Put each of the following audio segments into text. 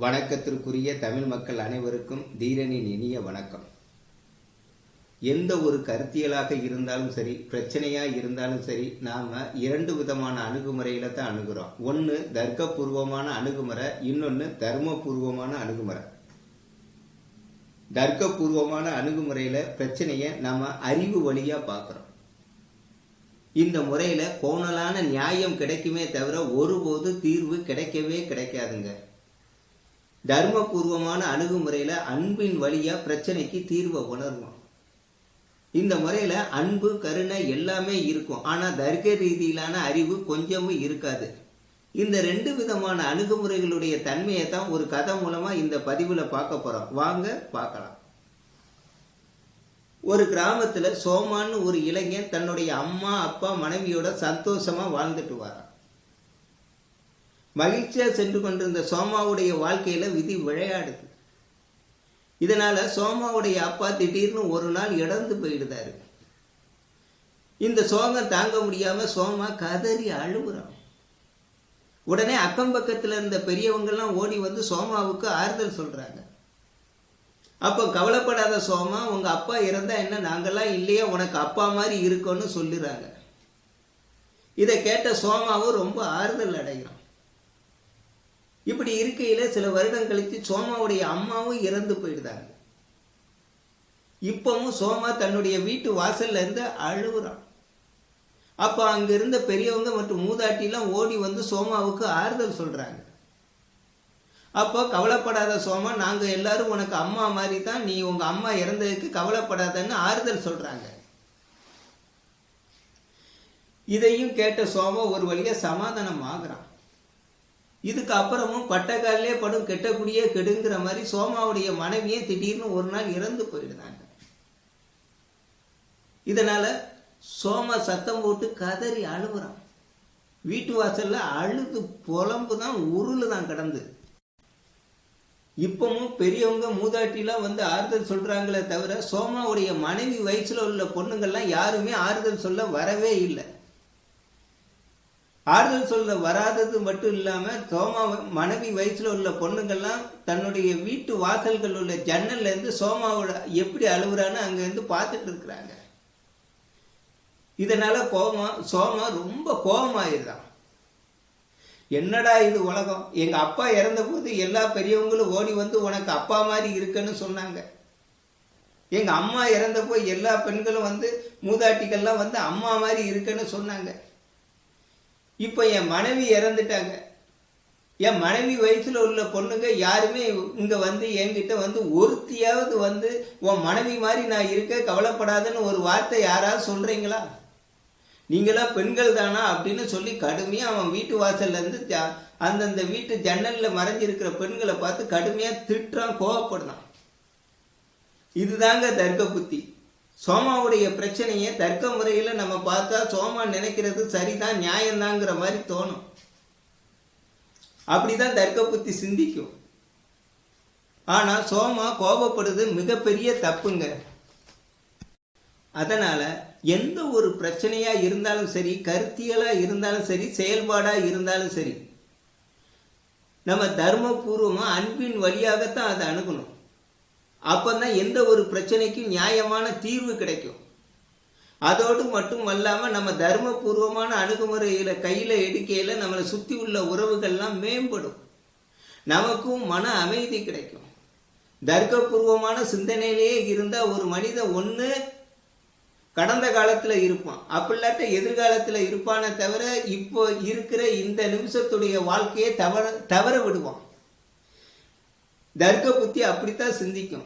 வணக்கத்திற்குரிய தமிழ் மக்கள் அனைவருக்கும் தீரனின் இனிய வணக்கம். எந்த ஒரு கருத்தியலாக இருந்தாலும் சரி பிரச்சனையா இருந்தாலும் சரி நாம இரண்டு விதமான அணுகுமுறையில தான் அணுகிறோம். ஒன்று தர்க்கபூர்வமான அணுகுமுறை இன்னொன்று தர்மபூர்வமான அணுகுமுறை. தர்க்கபூர்வமான அணுகுமுறையில பிரச்சனையை நாம அறிவு வழியா பார்க்குறோம் இந்த முறையில கோணலான நியாயம் கிடைக்குமே தவிர ஒருபோது தீர்வு கிடைக்கவே கிடைக்காதுங்க. தர்மபூர்வமான அணுகுமுறையில அன்பின் வழியா பிரச்சனைக்கு தீர்வை உணர்வோம் இந்த முறையில அன்பு கருணை எல்லாமே இருக்கும். ஆனா தர்க்க ரீதியிலான அறிவு கொஞ்சமும் இருக்காது. இந்த ரெண்டு விதமான அணுகுமுறைகளுடைய தன்மையை தான் ஒரு கதை மூலமா இந்த பதிவுல பார்க்க போறோம். வாங்க பார்க்கலாம். ஒரு கிராமத்துல சோமான்னு ஒரு இளைஞன் தன்னுடைய அம்மா அப்பா மனைவியோட சந்தோஷமா வாழ்ந்துட்டு வரான். மகிழ்ச்சியாக சென்று கொண்டிருந்த சோமாவுடைய வாழ்க்கையில விதி விளையாடுது. இதனால சோமாவுடைய அப்பா திடீர்னு ஒரு நாள் இடந்து போயிடுதாரு இந்த சோகம் தாங்க முடியாம சோமா கதறி அழுகுறான். உடனே அக்கம் பக்கத்துல இருந்த பெரியவங்கெல்லாம் ஓடி வந்து சோமாவுக்கு ஆறுதல் சொல்றாங்க. அப்போ கவலைப்படாத சோமா உங்க அப்பா இறந்தால் என்ன நாங்கெல்லாம் இல்லையா உனக்கு அப்பா மாதிரி இருக்கோன்னு சொல்லுறாங்க. இதை கேட்ட சோமாவும் ரொம்ப ஆறுதல் அடைகிறான். இப்படி இருக்கையில் சில வருடம் கழித்து சோமாவுடைய அம்மாவும் இறந்து போயிடுதாங்க. இப்பவும் சோமா தன்னுடைய வீட்டு வாசல்ல இருந்து அழுகுறான். அப்ப அங்க இருந்த பெரியவங்க மற்றும் மூதாட்டிலாம் ஓடி வந்து சோமாவுக்கு ஆறுதல் சொல்றாங்க. அப்போ கவலைப்படாத சோமா நாங்க எல்லாரும் உனக்கு அம்மா மாதிரி தான் நீ உங்க அம்மா இறந்ததுக்கு கவலைப்படாதன்னு ஆறுதல் சொல்றாங்க. இதையும் கேட்ட சோமா ஒரு வழியா சமாதானம் ஆகுறான் இதுக்கு அப்புறமும் பட்டக்காலே படும் கெட்டக்குடியே கெடுங்கிற மாதிரி சோமாவுடைய மனைவியே திடீர்னு ஒரு நாள் இறந்து போயிடுதாங்க இதனால சோமா சத்தம் போட்டு கதறி அழுகுறான். வீட்டு வாசல்ல அழுது புலம்பு தான் உருளு தான் கிடந்து. இப்பவும் பெரியவங்க மூதாட்டிலாம் வந்து ஆறுதல் சொல்றாங்களே தவிர சோமாவுடைய மனைவி வயசுல உள்ள பொண்ணுங்கள்லாம் யாருமே ஆறுதல் சொல்ல வரவே இல்லை. ஆறுதல் சொல்ல வராதது மட்டும் இல்லாம சோமா மனைவி வயசுல உள்ள பொண்ணுங்கள்லாம் தன்னுடைய வீட்டு வாசல்கள் உள்ள ஜன்னல்ல இருந்து சோமாவோட எப்படி அழுகுறான்னு அங்க இருந்து பார்த்துட்டு இருக்கிறாங்க. இதனால கோமா சோமா ரொம்ப கோபமாயிருதான் என்னடா இது உலகம்? எங்க அப்பா இறந்த போது எல்லா பெரியவங்களும் ஓடி வந்து உனக்கு அப்பா மாதிரி இருக்குன்னு சொன்னாங்க. எங்கள் அம்மா இறந்தப்போ எல்லா பெண்களும் வந்து மூதாட்டிகள்லாம் வந்து அம்மா மாதிரி இருக்குன்னு சொன்னாங்க. இப்போ என் மனைவி இறந்துட்டாங்க. என் மனைவி வயசில் உள்ள பொண்ணுங்க யாருமே இங்கே வந்து என்கிட்ட வந்து ஒருத்தியாவது வந்து உன் மனைவி மாதிரி நான் இருக்க கவலைப்படாதுன்னு ஒரு வார்த்தை யாராவது சொல்கிறீங்களா நீங்களா பெண்கள் தானா அப்படின்னு சொல்லி கடுமையாக அவன் வீட்டு வாசல்ல இருந்து அந்தந்த வீட்டு ஜன்னலில் மறைஞ்சிருக்கிற பெண்களை பார்த்து கடுமையாக திட்டுறான் கோவப்படுறான். இதுதாங்க தர்க்க புத்தி சோமாவுடைய பிரச்சனையை தர்க்க முறையில் நம்ம பார்த்தா சோமா நினைக்கிறது சரிதான் நியாயம்தாங்கிற மாதிரி தோணும். அப்படிதான் தர்க்க புத்தி சிந்திக்கும். ஆனால் சோமா கோபப்படுறது மிகப்பெரிய தப்புங்க. அதனால எந்த ஒரு பிரச்சனையா இருந்தாலும் சரி கருத்தியலா இருந்தாலும் சரி செயல்பாடா இருந்தாலும் சரி நம்ம தர்மபூர்வமா அன்பின் வழியாகத்தான் அதை அணுகணும். அப்பதான் எந்த ஒரு பிரச்சனைக்கும் நியாயமான தீர்வு கிடைக்கும். அதோடு மட்டும் அல்லாமல் நம்ம தர்மபூர்வமான அணுகுமுறையில் கையில் எடுக்கையில் நம்மளை சுற்றி உள்ள உறவுகள்லாம் மேம்படும். நமக்கும் மன அமைதி கிடைக்கும். தர்க்கபூர்வமான சிந்தனையிலேயே இருந்தால் ஒரு மனிதன் ஒன்று கடந்த காலத்தில் இருப்பான். அப்படில்லாட்ட எதிர்காலத்தில் இருப்பானே தவிர இப்போ இருக்கிற இந்த நிமிஷத்துடைய வாழ்க்கையை தவற தவற விடுவான். தர்க்க புத்தி அப்படித்தான் சிந்திக்கும்.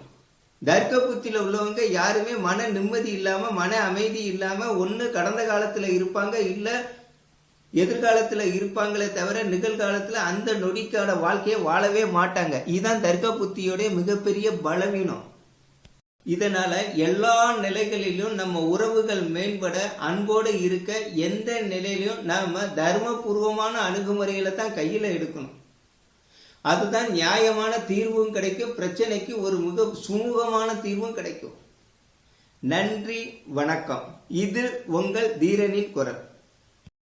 தர்க்க புத்தியில உள்ளவங்க யாருமே மன நிம்மதி இல்லாம மன அமைதி இல்லாம ஒன்று கடந்த காலத்துல இருப்பாங்க இல்ல எதிர்காலத்துல இருப்பாங்களே தவிர நிகழ்காலத்துல அந்த நொடிக்கான வாழ்க்கையை வாழவே மாட்டாங்க. இதுதான் தர்க்க புத்தியோடைய மிகப்பெரிய பலவீனம். இதனால எல்லா நிலைகளிலும் நம்ம உறவுகள் மேம்பட அன்போடு இருக்க எந்த நிலையிலும் நாம தர்மபூர்வமான அணுகுமுறைகளை தான் கையில எடுக்கணும். அதுதான் நியாயமான தீர்வும் கிடைக்கும் பிரச்சனைக்கு ஒரு மிக சுமூகமான தீர்வும் கிடைக்கும். நன்றி வணக்கம். இது உங்கள் தீரனின் குரல்.